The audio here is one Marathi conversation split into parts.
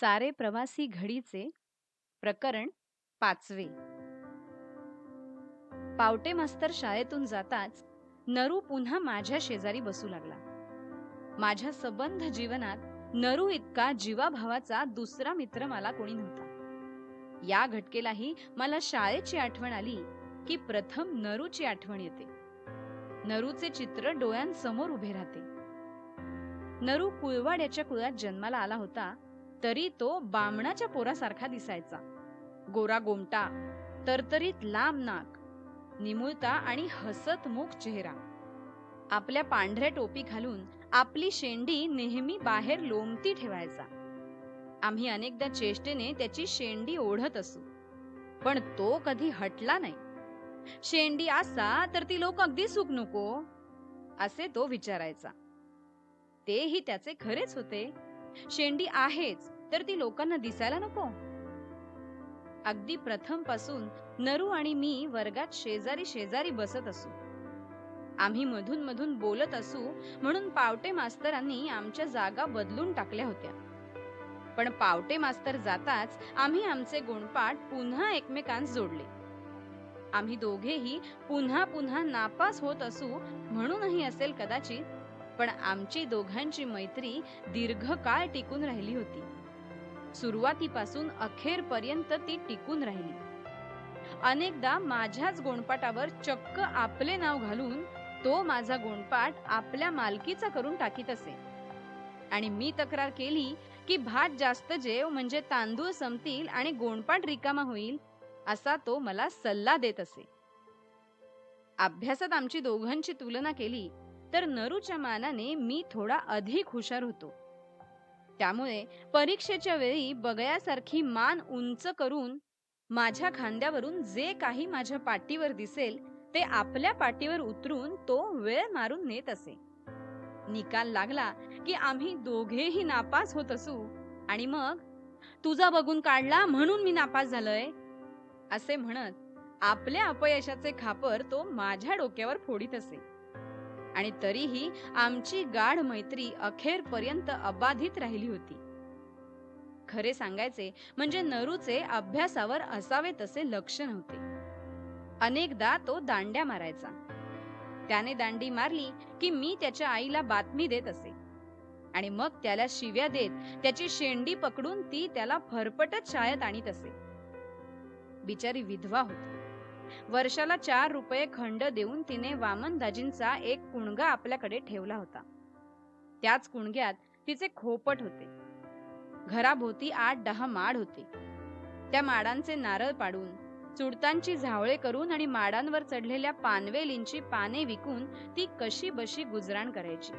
सारे प्रवासी घडीचे प्रकरण पाचवे. पावटे मास्तर शाळेतून जाताच नरू पुन्हा माझ्या शेजारी बसू लागला. माझ्या सबंध जीवनात नरू इतका जीवाभावाचा दुसरा मित्र मला कोणी नव्हता. या घटकेलाही मला शाळेची आठवण आली की प्रथम नरूची आठवण येते. नरूचे चित्र डोळ्यांसमोर उभे राहते. नरू कुळवाड्याच्या कुळात जन्माला आला होता तरी तो बामणाच्या पोरासारखा दिसायचा. गोरा गोमटा तरतरीत लांब नाक निमुळता आणि हसत मुख चेहरा. आपल्या पांढऱ्या टोपी घालून आपली शेंडी नेहमी बाहेर लोमती ठेवायचा. आम्ही अनेकदा चेष्टेने त्याची शेंडी ओढत असू पण तो कधी हटला नाही. शेंडी असा तर ती लोक अगदी सुख नको असे तो विचारायचा. तेही त्याचे खरेच होते. शेंडी आहेच तर ती लोकांना दिसायला नको. अगदी प्रथमपासून नरू आणि मी वर्गात शेजारी शेजारी बसत असू. आम्ही मधून मधून बोलत असू म्हणून पावटे मास्तरांनी आमच्या जागा बदलून टाकल्या होत्या. पण पावटे मास्तर जाताच आम्ही आमचे गुणपाठ पुन्हा एकमेकांस जोडले. आम्ही दोघेही पुन्हा पुन्हा नापास होत असू म्हणूनही असेल कदाचित पण आमची दोघांची मैत्री दीर्घकाळ टिकून राहिली होती. सुरुवातीपासून अखेरपर्यंत ती टिकून राहिली. अनेकदा माझ्याच गोणपाटावर चक्क आपले नाव घालून तो माझा गोणपाट आपल्या मालकीचा करून टाकीत असे. आणि मी तक्रार केली की भात जास्त जेव म्हणजे तांदूळ संपतील आणि गोणपाट रिकामा होईल असा तो मला सल्ला देत असे. अभ्यासात आमची दोघांची तुलना केली तर नरूच्या मानाने मी थोडा अधिक हुशार होतो. त्यामुळे परीक्षेच्या वेळी बगळ्यासारखी मान उंच करून माझ्या खांद्यावरून जे काही माझ्या पाठीवर दिसेल ते आपल्या पाठीवर उतरून तो वेळ मारून नेत असे. निकाल लागला की आम्ही दोघेही नापास होत असू आणि मग तुझा बघून काढला म्हणून मी नापास झालोय? असे म्हणत आपल्या अपयशाचे खापर तो माझ्या डोक्यावर फोडीत असे. आणि तरीही आमची गाढ मैत्री अखेरपर्यंत अबाधित राहिली होती. खरे सांगायचे म्हणजे नरूचे अभ्यासावर असावे तसे लक्ष नव्हते. अनेकदा तो दांड्या मारायचा. त्याने दांडी मारली की मी त्याच्या आईला बातमी देत असे. आणि मग त्याला शिव्या देत त्याची शेंडी पकडून ती त्याला फरफटत शाळेत आणीत असे. बिचारी विधवा होती. वर्षाला चार रुपये खंड देऊन तिने वामनदाजींचा एक कुणगा आपल्याकडे ठेवला होता. त्याच कुणग्यात तिचे खोपट होते. घराभोवती आठ दहा माड होते. त्या माडांचे नारळ पाडून चुडतांची झावळे करून आणि माडांवर चढलेल्या पानवेलींची पाने विकून ती कशी बशी गुजराण करायची.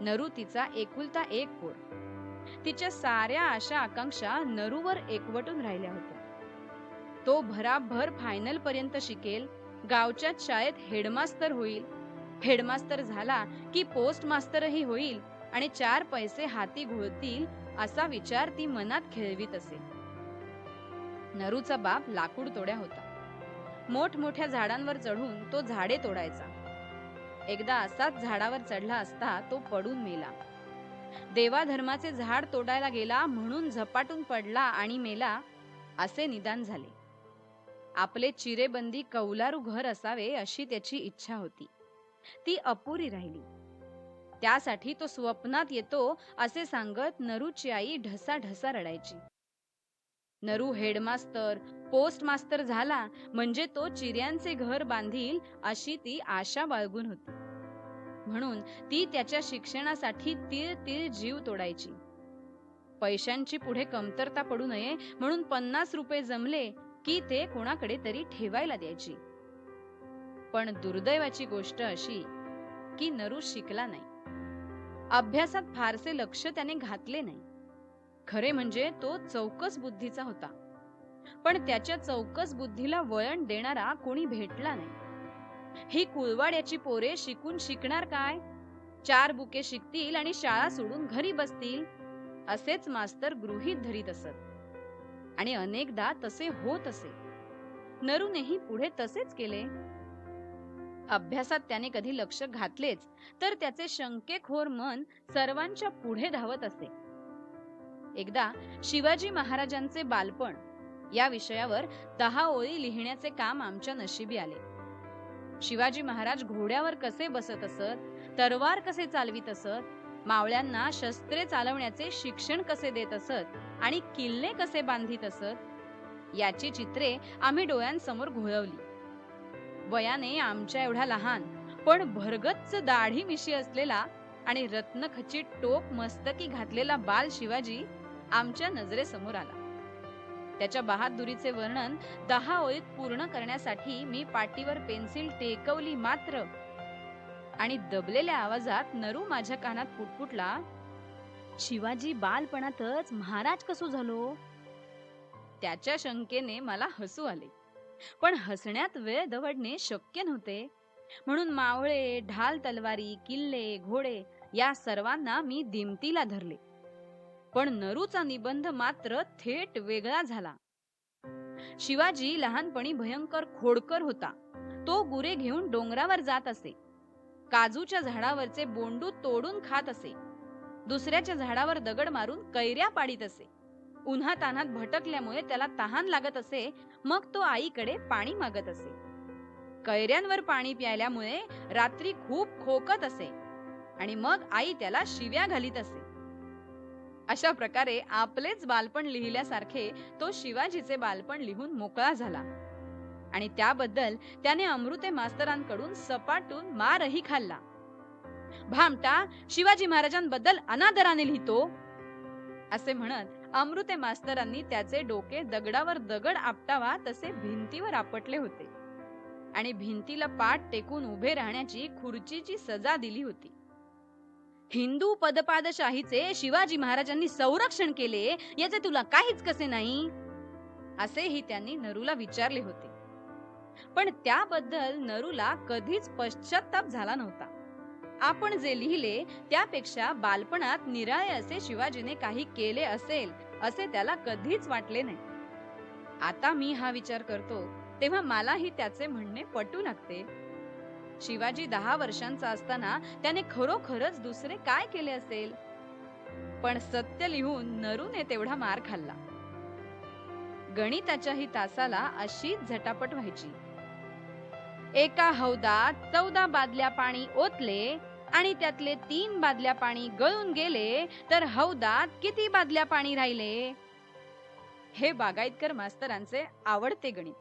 नरू तिचा एकुलता एक पोर. तिच्या साऱ्या आशा आकांक्षा नरूवर एकवटून राहिल्या होत्या. तो भराभर फायनल पर्यंत शिकेल. गावच्या शाळेत हेडमास्तर होईल. हेडमास्तर झाला की पोस्ट मास्तरही होईल आणि चार पैसे हाती घोळतील असा विचार ती मनात खेळवीत असे. नरूचा बाप लाकूड तोड्या होता. मोठमोठ्या झाडांवर चढून तो झाडे तोडायचा. एकदा असाच झाडावर चढला असता तो पडून मेला. देवाधर्माचे झाड तोडायला गेला म्हणून झपाटून पडला आणि मेला असे निदान झाले. आपले चिरेबंदी कौलारू घर असावे अशी त्याची इच्छा होती. ती अपुरी राहिली. त्यासाठी तो स्वप्नात येतो असे सांगत नरूची आई ढसा ढसा रडायची. नरू हेडमास्तर पोस्टमास्तर झाला म्हणजे तो चिऱ्यांचे घर बांधील अशी ती आशा बाळगून होती. म्हणून ती त्याच्या शिक्षणासाठी तीळ तीळ जीव तोडायची. पैशांची पुढे कमतरता पडू नये म्हणून पन्नास रुपये जमले की ते कोणाकडे तरी ठेवायला द्यायची. पण दुर्दैवाची गोष्ट अशी की नरू शिकला नाही. अभ्यासात फारसे लक्ष त्याने घातले नाही. खरे म्हणजे तो चौकस बुद्धीचा होता. पण त्याच्या चौकस बुद्धीला वळण देणारा कोणी भेटला नाही. ही कुळवाड्याची पोरे शिकून शिकणार काय? चार बुके शिकतील आणि शाळा सोडून घरी बसतील असेच मास्तर गृहीत धरीत असत. आणि अनेकदा तसे होत असे. नरूनेही पुढे तसेच केले. अभ्यासात त्याने कधी लक्ष घातलेच तर त्याचे शंकेखोर मन सर्वांच्या पुढे धावत असे. एकदा शिवाजी महाराजांचे बालपण या विषयावर दहा ओळी लिहिण्याचे काम आमच्या नशिबी आले. शिवाजी महाराज घोड्यावर कसे बसत असत तरवार कसे चालवीत असत मावळ्यांना शस्त्रे चालवण्याचे शिक्षण कसे देत असत आणि किल्ले कसे बांधित असत? याची चित्रे आम्ही डोळ्यांसमोर घोळवली. वयाने आमच्या एवढा लहान पण भरगच्च दाढी मिशी असलेला आणि रत्नखचित टोप मस्तकी घातलेला बाल शिवाजी आमच्या नजरेसमोर आला. त्याच्या बहादुरीचे वर्णन दहा ओळीत पूर्ण करण्यासाठी मी पाटीवर पेन्सिल टेकवली मात्र आणि दबलेल्या आवाजात नरू माझ्या कानात पुटपुटला शिवाजी बालपणातच महाराज कसो झालो? त्याच्या शंकेने मला हसू आले. पण हसण्यात वेळ दवडणे शक्य नव्हते. म्हणून मावळे ढाल तलवारी किल्ले घोडे या सर्वांना मी दिमतीला धरले. पण नरूचा निबंध मात्र थेट वेगळा झाला. शिवाजी लहानपणी भयंकर खोडकर होता. तो गुरे घेऊन डोंगरावर जात असे. काजूच्या झाडावरचे बोंडू तोडून खात असे. दुसऱ्याच्या झाडावर दगड मारून कैऱ्या पाडीत असे. उन्हा तान्हात भटकल्यामुळे त्याला तहान लागत असे मग तो आईकडे पाणी मागत असे. कैऱ्यांवर पाणी प्यायल्यामुळे रात्री खूप खोकत असे. आणि मग आई त्याला शिव्या घालीत असे. अशा प्रकारे आपलेच बालपण लिहिल्यासारखे तो शिवाजीचे बालपण लिहून मोकळा झाला. आणि त्याबद्दल त्याने अमृते मास्तरांकडून सपाटून मारही खाल्ला. भामटा शिवाजी महाराजांबद्दल अनादराने लिहितो. असे म्हणत अमृते मास्तरांनी त्याचे डोके दगडावर दगड आपटावा तसे भिंतीवर आपटले होते. आणि भिंतीला पाठ टेकून उभे राहण्याची खुर्चीची सजा दिली होती. हिंदू पदपादशाहीचे शिवाजी महाराजांनी संरक्षण केले याचे तुला काहीच कसे नाही? असेही त्यांनी नरूला विचारले होते. पण त्याबद्दल नरूला कधीच पश्चाताप झाला नव्हता. आपण जे लिहिले त्यापेक्षा बालपणात निराळे असे शिवाजीने काही केले असेल असे त्याला कधीच वाटले नाही. आता मी हा विचार करतो तेव्हा मलाही त्याचे म्हणणे पटू लागते. शिवाजी दहा वर्षांचा असताना त्याने खरोखरच दुसरे काय केले असेल? पण सत्य लिहून नरूने तेवढा मार खाल्ला. गणिताच्याही तासाला अशीच झटापट व्हायची. एका हौदात चौदा बादल्या पाणी ओतले आणि त्यातले तीन बादल्या पाणी गळून गेले तर हौदात किती बादल्या पाणी राहिले? हे बागायतकर मास्तरांचे आवडते गणित.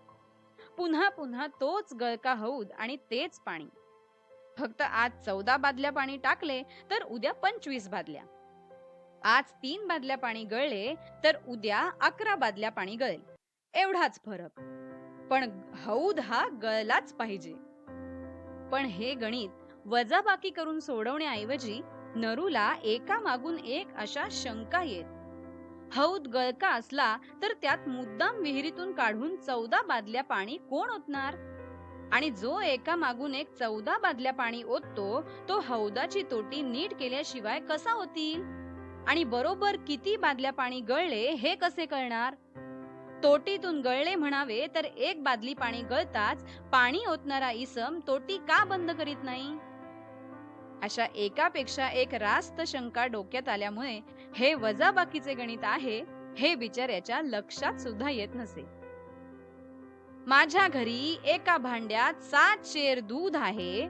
पुन्हा पुन्हा तोच गळका हौद आणि तेच पाणी. फक्त आज चौदा बादल्या पाणी टाकले तर उद्या पंचवीस बादल्या. आज तीन बादल्या पाणी गळले तर उद्या अकरा बादल्या पाणी गळेल. एवढाच फरक. पण हौद हा गळलाच पाहिजे. पण हे गणित वजाबाकी करून सोडवण्याऐवजी नरूला एका मागून एक अशा शंका येत. हौद गळका असला तर त्यात मुद्दाम विहिरीतून काढून चौदा बादल्या पाणी कोण ओतणार? आणि जो एका मागून एक चौदा बादल्या पाणी ओततो तो हौदाची तोटी नीट केल्याशिवाय कसा होतील आणि बरोबर किती बादल्या पाणी गळले हे कसे कळणार? तोटीतून गळले म्हणावे तर एक बादली पाणी गळताच पाणी ओतणारा इसम तोटी का बंद करीत नाही? अशा एकापेक्षा एक रास्त शंका डोक्यात आल्यामुळे हे वजाबाकीचे गणित आहे हे बिचाऱ्याच्या लक्षात सुद्धा येत नसे. माझ्या घरी एका भांड्यात सात शेर दूध आहे.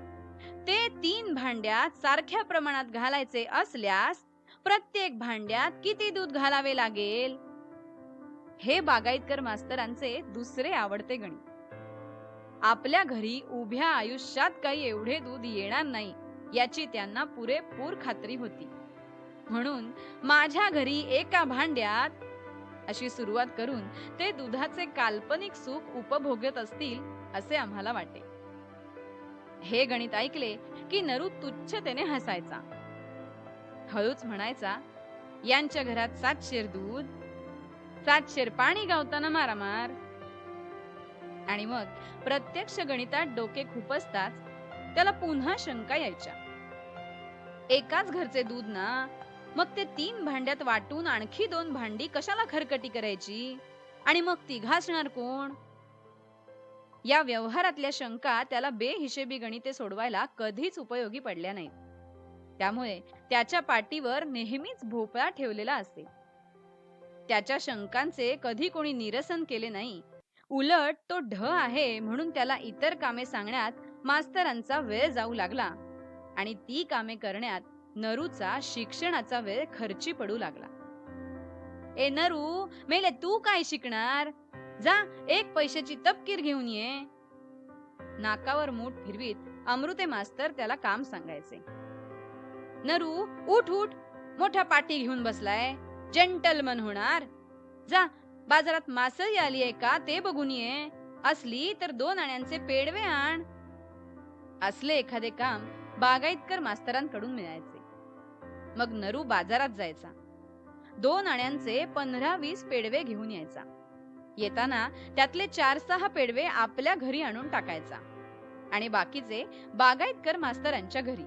ते तीन भांड्यात सारख्या प्रमाणात घालायचे असल्यास प्रत्येक भांड्यात किती दूध घालावे लागेल? हे बागायतकर मास्तरांचे दुसरे आवडते गणित. आपल्या घरी उभ्या आयुष्यात काही एवढे दूध येणार नाही याची त्यांना पुरेपूर खात्री होती. म्हणून माझ्या घरी एका भांड्यात अशी सुरुवात करून ते दुधाचे काल्पनिक सुख उपभोगत असतील असे आम्हाला वाटे. हे गणित ऐकले की नरू तुच्छतेने हसायचा. हळूच म्हणायचा यांच्या घरात सात शेर दूध सात शेर पाणी गावताना मारामार. आणि मग प्रत्यक्ष गणितात डोके खुपसताच त्याला पुन्हा शंका यायच्या. एकाच घरचे दूध ना मग ते तीन भांड्यात वाटून आणखी दोन भांडी कशाला खरकटी करायची? आणि मग ती घासणार कोण? या व्यवहारातल्या शंका त्याला बेहिशेबी गणिते सोडवायला कधीच उपयोगी पडल्या नाहीत. त्यामुळे त्याच्या पाठीवर नेहमीच भोपळा ठेवलेला असे. त्याच्या शंकांचे कधी कोणी निरसन केले नाही. उलट तो ढ आहे म्हणून त्याला इतर कामे सांगण्यात मास्तरांचा वेळ जाऊ लागला आणि ती कामे करण्यात नरूचा शिक्षणाचा वेळ खर्ची पडू लागला. ए नरू मेले तू काय शिकणार? जा एक पैशाची तपकीर घेऊन ये. नाकावर मूठ फिरवीत अमृते मास्तर त्याला काम सांगायचे. नरू उठ उठ. मोठा पाटी घेऊन बसलाय. जेंटलमन होणार. जा बाजारात मासळी आली आहे का ते बघून ये. असली तर दोन आण्यांचे पेडवे आण. असले एखादे काम बागायतकर मास्तरांकडून मिळायचे. मग नरू बाजारात जायचा. दोन आण्यांचे पंधरा वीस पेडवे घेऊन यायचा. येताना त्यातले चार सहा पेडवे आपल्या घरी आणून टाकायचा. आणि बाकीचे बागायतकर मास्तरांच्या घरी.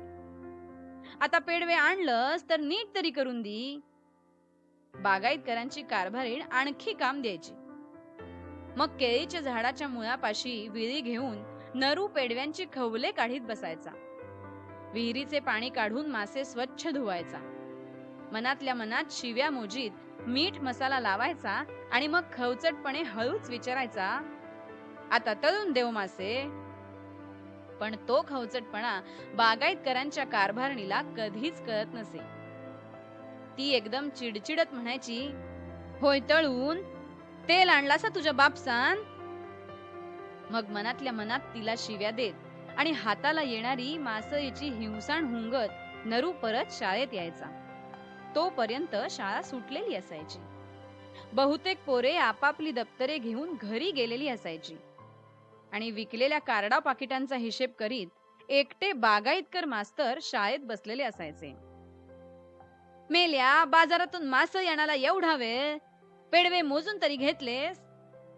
आता पेडवे आणलंस तर नीट तरी करून दी. बागायतकरांची कारभारीण आणखी काम द्यायची. मग केळीच्या झाडाच्या मुळापाशी विळी घेऊन नरू पेडव्यांची खवले काढीत बसायचा. विहिरीचे पाणी काढून मासे स्वच्छ धुवायचा. मनातल्या मनात शिव्या मोजीत मीठ मसाला लावायचा आणि मग खवचटपणे हळूच विचारायचा आता तळून देव मासे. पण तो खवचटपणा बागायतकरांच्या कारभारणीला कधीच कळत नसे. ती एकदम चिडचिडत म्हणायची होय तळून तेल आणलासा तुझ्या बापसान? मग मनातल्या मनात तिला शिव्या देत आणि हाताला येणारी मासळीची हिंसाण हुंगत नरू परत शाळेत यायचा. तोपर्यंत शाळा सुटलेली असायची. बहुतेक पोरे आपापली दप्तरे घेऊन घरी गेलेली असायची. आणि विकलेल्या कार्डा पाकिटांचा हिशेब करीत एकटे बागायतकर मास्तर शाळेत बसलेले असायचे. मेल्या बाजारातून मास येणाला एवढा वेळ? पेडवे मोजून तरी घेतलेस?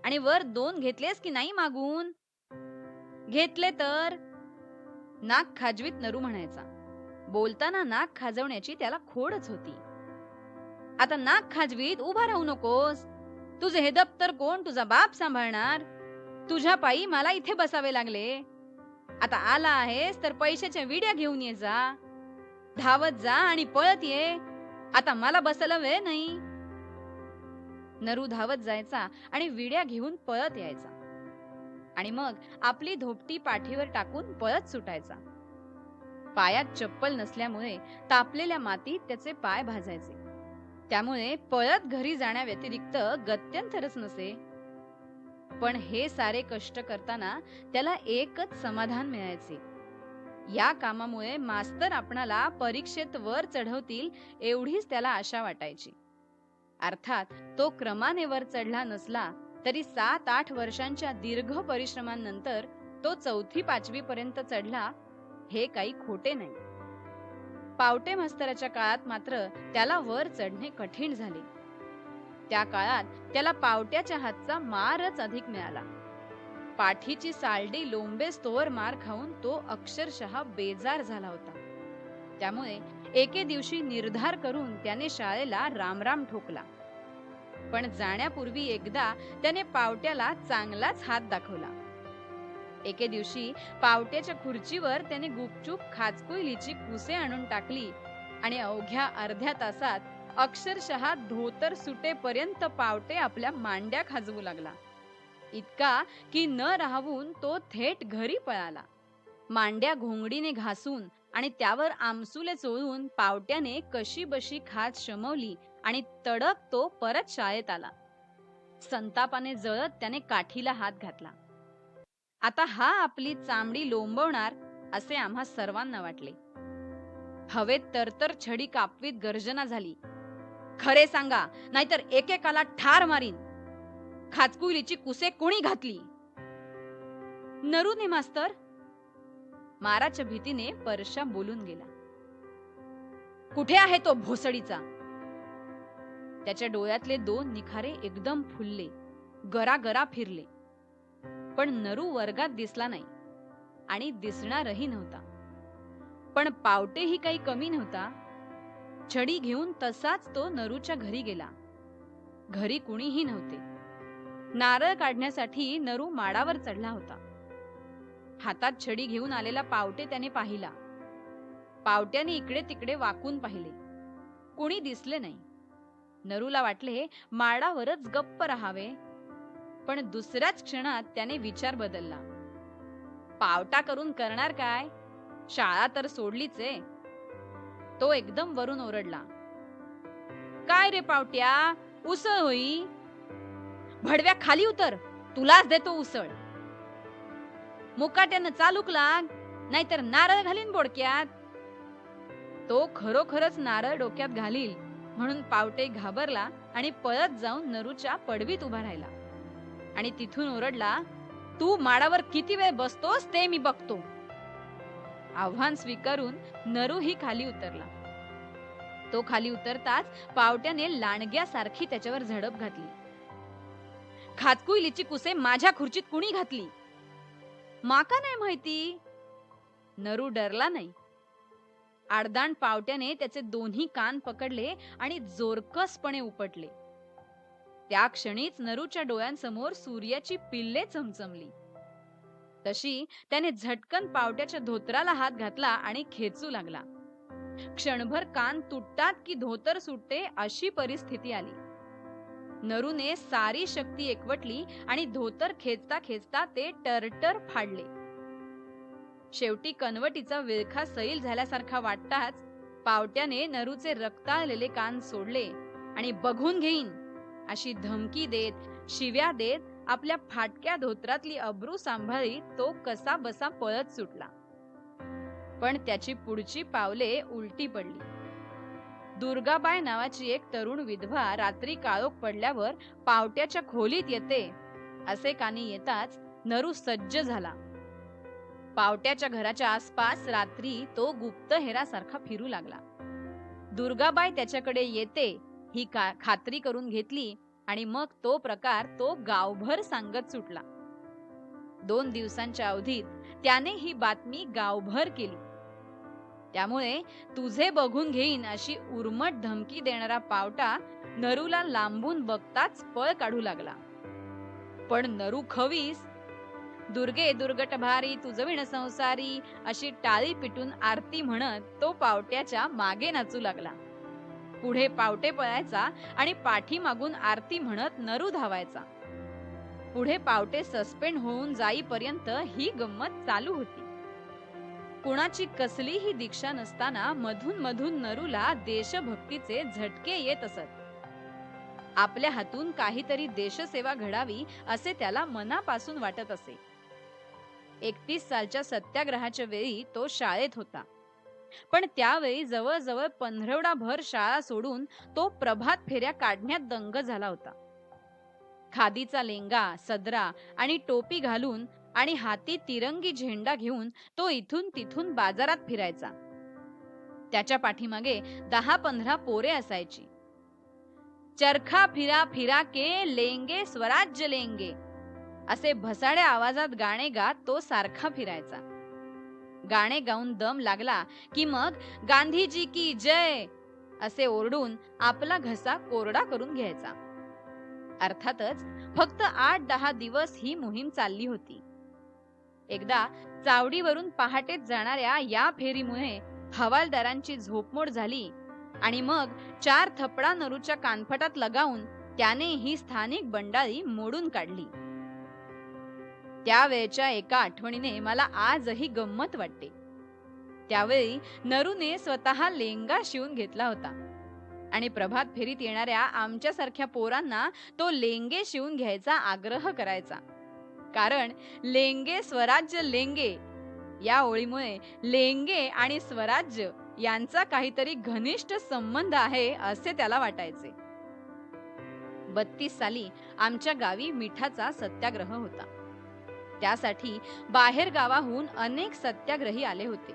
आणि वर दोन घेतलेस की नाही मागून? घेतले तर? नाक खाजवीत नरू म्हणायचा. बोलताना नाक खाजवण्याची त्याला खोडच होती. आता नाक खाजवीत उभा राहू नकोस. तुझे हे दप्तर कोण तुझा बाप सांभाळणार? तुझ्या पायी मला इथे बसावे लागले. आता आला आहेस तर पैशाच्या विड्या घेऊन ये जा. धावत जा आणि पळत ये. आता मला बसायला वेळ नाही. नरू धावत जायचा आणि विड्या घेऊन पळत यायचा. आणि मग आपली धोपटी पाठीवर टाकून पळत सुटायचा. पायात चप्पल नसल्यामुळे तापलेल्या मातीत त्याचे पाय भाजायचे. त्यामुळे पळत घरी जाण्याव्यतिरिक्त गत्यंतरच नसे. पण हे सारे कष्ट करताना त्याला एकच समाधान मिळायचे. या कामामुळे मास्तर आपणाला परीक्षेत वर चढवतील एवढीच त्याला आशा वाटायची. अर्थात तो क्रमाने वर चढला नसला तरी सात आठ वर्षांच्या दीर्घ परिश्रमांनंतर तो चौथी पाचवी पर्यंत चढला हे काही खोटे नाही. पावटे मास्तराच्या काळात मात्र त्याला वर चढणे कठीण झाले. त्या काळात त्याला पावट्याच्या हातचा मारच अधिक मिळाला. पाठीची सालडी लोंबे स्तोवर मार खाऊन तो अक्षरशः बेजार झाला होता. त्यामुळे एके दिवशी निर्धार करून त्याने शाळेला रामराम ठोकला. पण जाण्यापूर्वी एकदा त्याने पावट्याला चांगलाच हात दाखवला. एके दिवशी पावट्याच्या खुर्चीवर त्याने गुपचूप खाचकुईलीची कुसे आणून टाकली आणि अवघ्या अर्ध्या तासात अक्षरशः धोतर सुटेपर्यंत पावटे आपल्या मांड्या खाजवू लागला. इतका की न राहून तो थेट घरी पळाला. मांड्या घोंगडीने घासून आणि त्यावर आमसुले चोळून पावट्याने कशी बशी खात शमवली आणि तडक तो परत शाळेत आला. संतापाने जळत त्याने काठीला हात घातला. आता हा आपली चामडी लोंबवणार असे आम्हा सर्वांना वाटले. हवेत तरतर छडी कापवीत गर्जना झाली. खरे सांगा नाहीतर एकेकाला ठार मारीन. खाचकुईलीची कुसे कोणी घातली? नरूने मास्तर माराच्या भीतीने परशा बोलून गेला. कुठे आहे तो भोसडीचा? त्याच्या डोळ्यातले दोन निखारे एकदम फुलले गरा गरा फिरले. पण नरू वर्गात दिसला नाही आणि दिसणारही नव्हता. पण पावटेही काही कमी नव्हता. छडी घेऊन तसाच तो नरूच्या घरी गेला. घरी कुणीही नव्हते. नारळ काढण्यासाठी नरू माडावर चढला होता. हातात छडी घेऊन आलेला पावटे त्याने पाहिला. पावट्याने इकडे तिकडे वाकून पाहिले. कुणी दिसले नाही. नरूला वाटले माडावरच गप्प राहावे. पण दुसऱ्याच क्षणात त्याने विचार बदलला. पावटा करून करणार काय? शाळा तर सोडलीच आहे. तो एकदम वरून ओरडला. काय रे पावट्या? उसळ होई? भडव्या खाली उतर. तुलाच देतो उसळ. मुकाट्यानं चालूक लाग नाहीतर नारळ घालीन बोडक्यात. तो खरोखरच नारळ डोक्यात घालील म्हणून पावटे घाबरला आणि पळत जाऊन नरूच्या पडवीत उभा राहिला. आणि तिथून ओरडला तू माडावर किती वेळ बसतोस ते मी बघतो. आव्हान स्वीकारून नरू ही खाली उतरला. तो खाली उतरताच पावट्याने लांडग्यासारखी त्याच्यावर झडप घातली. खातकुईलीची कुसे माझ्या खुर्चीत कुणी घातली? माका नाही माहिती. नरू डरला नाही. आडदांड पावट्याने त्याचे दोन्ही कान पकडले आणि जोरकसपणे उपटले. त्या क्षणीच नरूच्या डोळ्यांसमोर सूर्याची पिल्ले चमचमली. तशी त्याने झटकन पावट्याच्या धोतराला हात घातला आणि खेचू लागला. क्षणभर कान तुटतात की धोतर सुटते अशी परिस्थिती आली. नरूने सारी शक्ती एकवटली आणि धोतर खेचता खेचता ते टरटर फाडले. शेवटी कनवटीचा विळखा सैल झाल्यासारखा वाटताच पावट्याने नरूचे रक्ताळलेले कान सोडले आणि बघून घेईन अशी धमकी देत शिव्या देत आपल्या फाटक्या धोत्रातली अब्रू सांभाळी तो कसा बसा पळत सुटला. पण त्याची पुढची पावले उलटी पडली. दुर्गाबाई नावाची एक तरुण विधवा रात्री काळोख पडल्यावर पावट्याच्या खोलीत येते. असे कानी येताच नरू सज्ज झाला. पावट्याच्या घराच्या आसपास रात्री तो गुप्तहेरासारखा फिरू लागला. दुर्गाबाई त्याच्याकडे येते ही का खात्री करून घेतली आणि मग तो प्रकार तो गावभर सांगत सुटला. दोन दिवसांच्या अवधीत त्याने ही बातमी गावभर केली. त्यामुळे तुझे बघून घेईन अशी उर्मट धमकी देणारा पावटा नरूला लांबून बघताच पळ काढू लागला. पण नरू खवीस दुर्गे दुर्गट भारी तुझविण संसारी अशी टाळी पिटून आरती म्हणत तो पावट्याच्या मागे नाचू लागला. पुढे पावटे पळायचा आणि पाठीमागून आरती म्हणत नरू धावायचा. पुढे पावटे सस्पेंड होऊन जाईपर्यंत ही गंमत चालू होती. कुणाची कसलीही दीक्षा नसताना मधून मधून नरूला देशभक्तीचे झटके येत असत. आपल्या हातून काहीतरी देशसेवा घडावी असे त्याला मनापासून वाटत असे. एकतीस सालच्या सत्याग्रहाच्या वेळी तो शाळेत होता. पण त्यावेळी जवळजवळ पंधरवडा भर शाळा सोडून तो प्रभात फेऱ्या काढण्यात दंग झाला होता. खादीचा लेंगा सदरा आणि टोपी घालून आणि हाती तिरंगी झेंडा घेऊन तो इथून तिथून बाजारात फिरायचा. त्याच्या पाठीमागे दहा पंधरा पोरे असायची. चरखा फिरा फिरा के लेंगे स्वराज्य लेंगे असे भसाड्या आवाजात गाणे गात तो सारखा फिरायचा. गाणे गाऊन दम लागला की मग गांधीजी की जय असे ओरडून आपला घसा कोरडा करून घ्यायचा. अर्थातच फक्त आठ दहा दिवस ही मोहीम चालली होती. एकदा चावडीवरून पहाटेत जाणाऱ्या या फेरीमुळे हवालदारांची झोपमोड झाली आणि मग चार थपडा नरूच्या कानफटात लगावून त्याने ही स्थानिक बंडाळी मोडून काढली. त्यावेळच्या एका आठवणीने मला आजही गंमत वाटते. त्यावेळी नरूने स्वतः लेंगा शिवून घेतला होता आणि प्रभात फेरीत येणाऱ्या आमच्यासारख्या पोरांना तो लेंगे शिवून घ्यायचा आग्रह करायचा. कारण लेंगे स्वराज्य लेंगे. या ओळीमुळे लेंगे आणि स्वराज्य यांचा काहीतरी घनिष्ठ संबंध आहे असे त्याला वाटायचे. बत्तीस साली आमच्या गावी मिठाचा सत्याग्रह होता. त्यासाठी बाहेर गावाहून अनेक सत्याग्रही आले होते.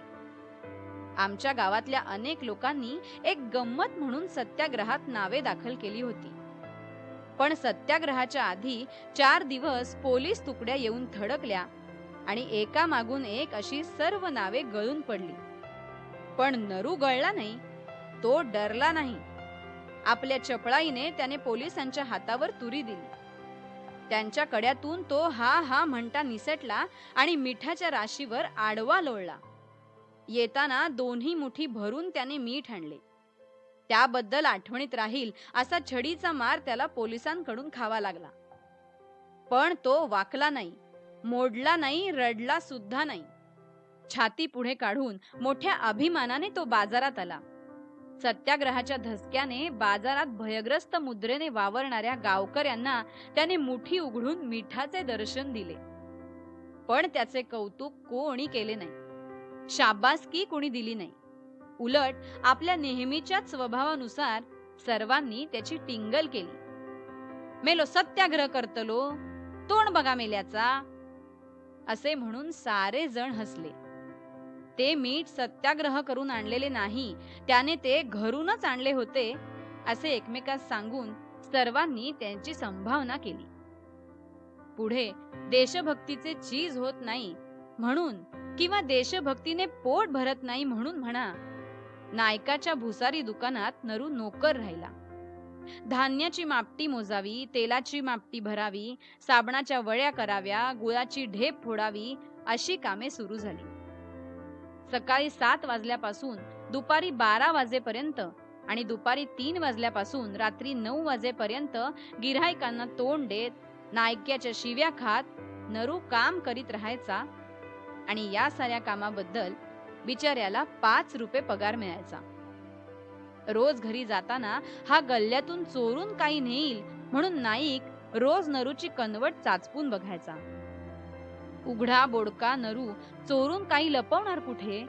आमच्या गावातल्या अनेक लोकांनी एक गंमत म्हणून सत्याग्रहात नावे दाखल केली होती. पण सत्याग्रहाच्या आधी चार दिवस पोलीस तुकड्या येऊन थडकल्या आणि एका मागून एक अशी सर्व नावे गळून पडली. पण नरू गळला नाही तो डरला नाही. आपल्या चपळाईने त्याने पोलिसांच्या हातावर तुरी दिली. त्यांच्या कड्यातून तो हा हा म्हणता निसटला आणि मिठाच्या राशीवर आडवा लोळला. येताना दोन्ही मुठी भरून त्याने मीठ आणले. त्याबद्दल आठवणीत राहील असा छडीचा मार त्याला पोलिसांकडून खावा लागला. पण तो वाकला नाही मोडला नाही रडला सुद्धा नाही. छाती पुढे काढून मोठ्या अभिमानाने तो बाजारात आला. सत्याग्रहाच्या धसक्याने बाजारात भयग्रस्त मुद्रेने वावरणाऱ्या गावकऱ्यांना त्याने मुठी उघडून मिठाचे दर्शन दिले. पण त्याचे कौतुक कोणी केले नाही. शाबासकी कोणी दिली नाही. उलट आपल्या नेहमीच्याच स्वभावानुसार सर्वांनी त्याची टिंगल केली. मेलो सत्याग्रह करतलो तोंड बघा मेल्याचा असे म्हणून सारे जण हसले. ते मीठ सत्याग्रह करून आणलेले नाही त्याने ते घरूनच आणले होते असे एकमेकास सांगून सर्वांनी त्यांची संभावना केली. पुढे देशभक्तीचे चीज होत नाही म्हणून किंवा देशभक्तीने पोट भरत नाही म्हणून म्हणा नायकाच्या भुसारी दुकानात नरू नोकर राहिला. धान्याची मापटी मोजावी तेलाची मापटी भरावी साबणाच्या वळ्या कराव्या गुळाची ढेप फोडावी अशी कामे सुरू झाली. सकाळी सात वाजल्यापासून दुपारी बारा वाजेपर्यंत आणि दुपारी तीन वाजल्यापासून रात्री नऊ वाजेपर्यंत गिऱ्हाईकांना तोंड देत नायक्याच्या शिव्या खात नरू काम करीत राहायचा आणि या साऱ्या कामाबद्दल बिचाऱ्याला पाच रुपये पगार मिळायचा. रोज घरी जाताना हा गल्ल्यातून चोरून काही नेईल म्हणून नाईक रोज नरूची कनवट चाचपून बघायचा. उघडा बोडका नरू चोरून काही लपवणार कुठे?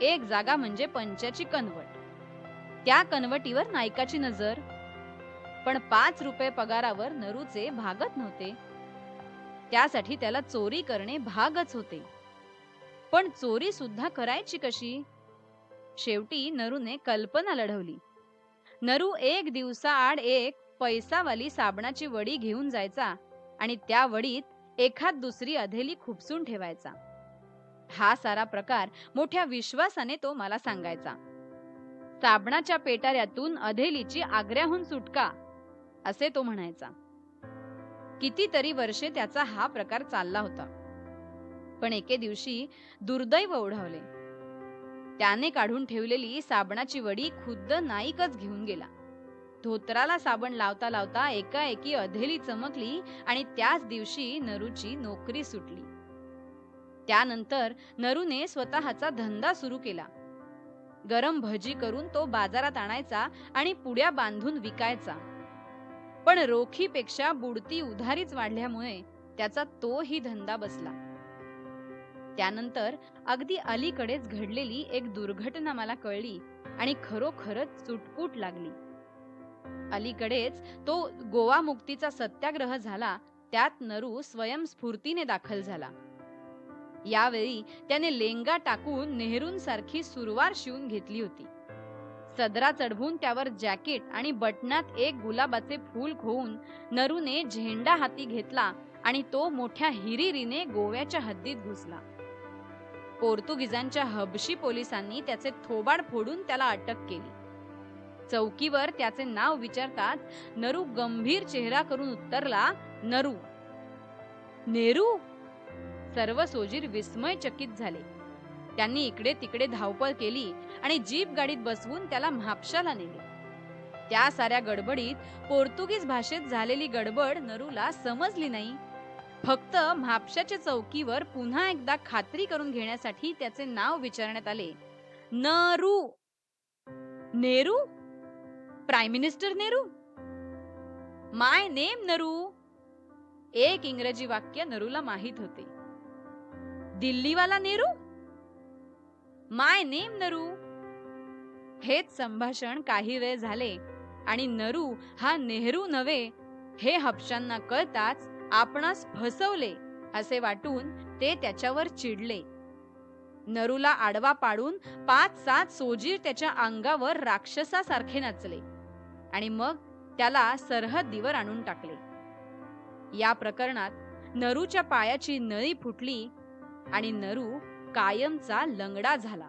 एक जागा म्हणजे पंचाची कनवट. त्या कनवटीवर नायकाची नजर. पण पाच रुपये पगारावर नरूचे भागत नव्हते. त्यासाठी त्याला चोरी करणे भागच होते. पण चोरी सुद्धा करायची कशी? शेवटी नरूने कल्पना लढवली. नरू एक दिवसाआड एक पैसावाली साबणाची वडी घेऊन जायचा आणि त्या वडीत एखाद दुसरी अधेली खुपसून ठेवायचा. हा सारा प्रकार मोठ्या विश्वासाने तो मला सांगायचा. साबणाच्या पेटाऱ्यातून अधेलीची आग्र्याहून सुटका असे तो म्हणायचा. कितीतरी वर्षे त्याचा हा प्रकार चालला होता. पण एके दिवशी दुर्दैव ओढावले. त्याने काढून ठेवलेली साबणाची वडी खुद्द नाईकच घेऊन गेला. धोत्राला साबण लावता लावता एकाएकी अधेली चमकली आणि त्याच दिवशी नरूची नोकरी सुटली. त्यानंतर नरूने स्वतःचा धंदा सुरू केला. गरम भजी करून तो बाजारात आणायचा आणि पुड्या बांधून विकायचा. पण रोखीपेक्षा बुडती उधारीच वाढल्यामुळे त्याचा तोही धंदा बसला. त्यानंतर अगदी अलीकडेच घडलेली एक दुर्घटना मला कळली आणि खरोखरच चुटपूट लागली. अलीकडेच तो गोवा मुक्तीचा सत्याग्रह झाला त्यात नरू स्वयंस्फूर्तीने दाखल झाला. यावेळी त्याने लेंगा टाकून नेहरूंसारखी सुरवार शिवून घेतली होती. सदरा चढवून त्यावर जॅकेट आणि बटनात एक गुलाबाचे फूल खोवून नरूने झेंडा हाती घेतला आणि तो मोठ्या हिरिरीने गोव्याच्या हद्दीत घुसला. पोर्तुगीजांच्या हबशी पोलिसांनी त्याचे थोबाड फोडून त्याला अटक केली. चौकीवर त्याचे नाव विचारतात नरू गंभीर चेहरा करून उत्तरला नरू. नेहरू सर्व सोजीर विस्मयचकित झाले. त्यांनी इकडे तिकडे धावपळ केली आणि जीप गाडीत बसवून त्याला म्हापशाला नेले. त्या साऱ्या गडबडीत पोर्तुगीज भाषेत झालेली गडबड नरूला समजली नाही. फक्त म्हापशाच्या चौकीवर पुन्हा एकदा खात्री करून घेण्यासाठी त्याचे नाव विचारण्यात आले. Naru Nehru? Prime minister Nehru? My name Naru एक इंग्रजी वाक्य नरूला माहीत होते. दिल्लीवाला नेहरू? माय नेम नरू हेच संभाषण काही वेळ झाले आणि नरू हा नेहरू नव्हे हे हपशांना कळताच आपणास फसवले असे वाटून ते त्याच्यावर चिडले. नरूला आडवा पाडून पाच सात सोजीर त्याच्या अंगावर राक्षसासारखे नाचले आणि मग त्याला सरहद्दीवर आणून टाकले. या प्रकरणात नरूच्या पायाची नळी फुटली आणि नरू कायमचा लंगडा झाला.